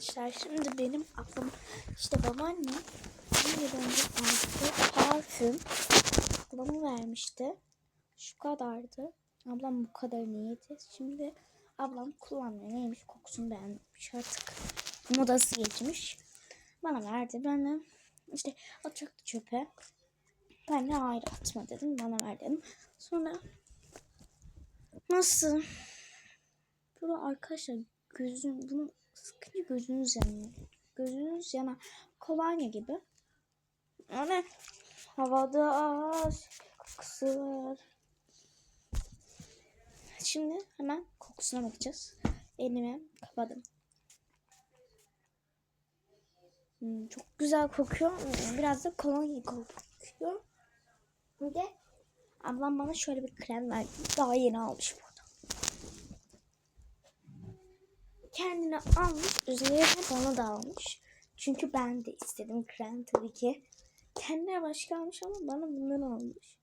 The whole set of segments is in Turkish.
arkadaşlar şimdi benim ablam işte babaannem bir yıl önce aldığı parfüm ablama vermişti. Şu kadardı. Ablam bu kadarını yedi. Şimdi ablam kullanmıyor. Neymiş kokusunu beğenmiş artık. Modası geçmiş. Bana verdi. Ben de işte atacaktı çöpe. Ben de hayır atma dedim. Bana ver dedim. Sonra nasıl? Böyle arkadaşlar gözüm bunu sıkınca gözünüz yanıyor. Gözünüz yana kolonya gibi. Yani havada kokusu var. Şimdi hemen kokusuna bakacağız. Elimi kapadım. Hmm, çok güzel kokuyor. Biraz da kolonya kokuyor. Bir de ablam bana şöyle bir krem verdi. Daha yeni almış burada. Kendine almış. Üzerine bana da almış. Çünkü ben de istedim krem tabii ki. Kendine başka almış ama bana bundan almış.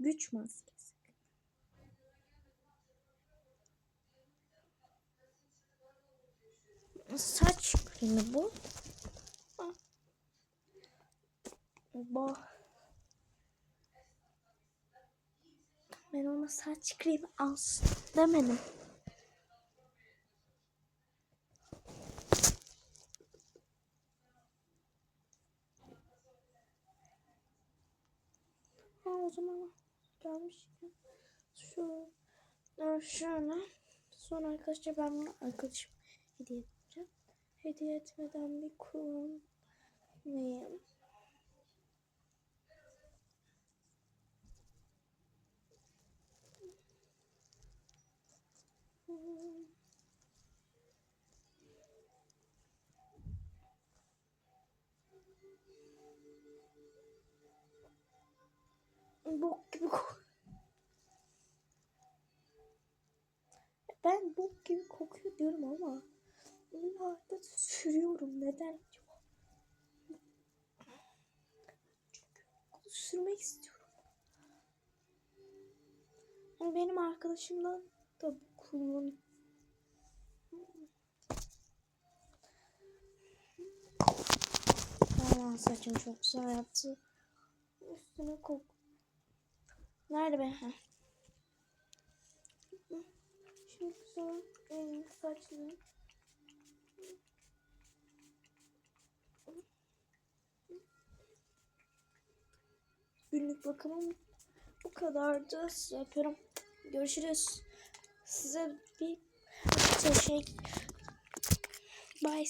Güç maskesi. Saç kremi bu. Ah. Bu. Ben ona saç kremi alsın demedim. Ha o zaman gelmişken şu şöyle sonra arkadaşlar ben bunu arkadaşım hediye edeceğim. Hediye etmeden bir kullanmayayım. Bok gibi. Ben bok gibi kokuyor diyorum ama illa sürüyorum. Neden acaba? Çünkü sürmek istiyorum. Benim arkadaşımdan da kullan. Aman saçım çok güzel yaptı. Üstüne kok. Nerede be? Heh. Şimdi sonra elini saçını. Günlük bakımım bu kadardı. Size yapıyorum. Görüşürüz. Size bir şey. Bye.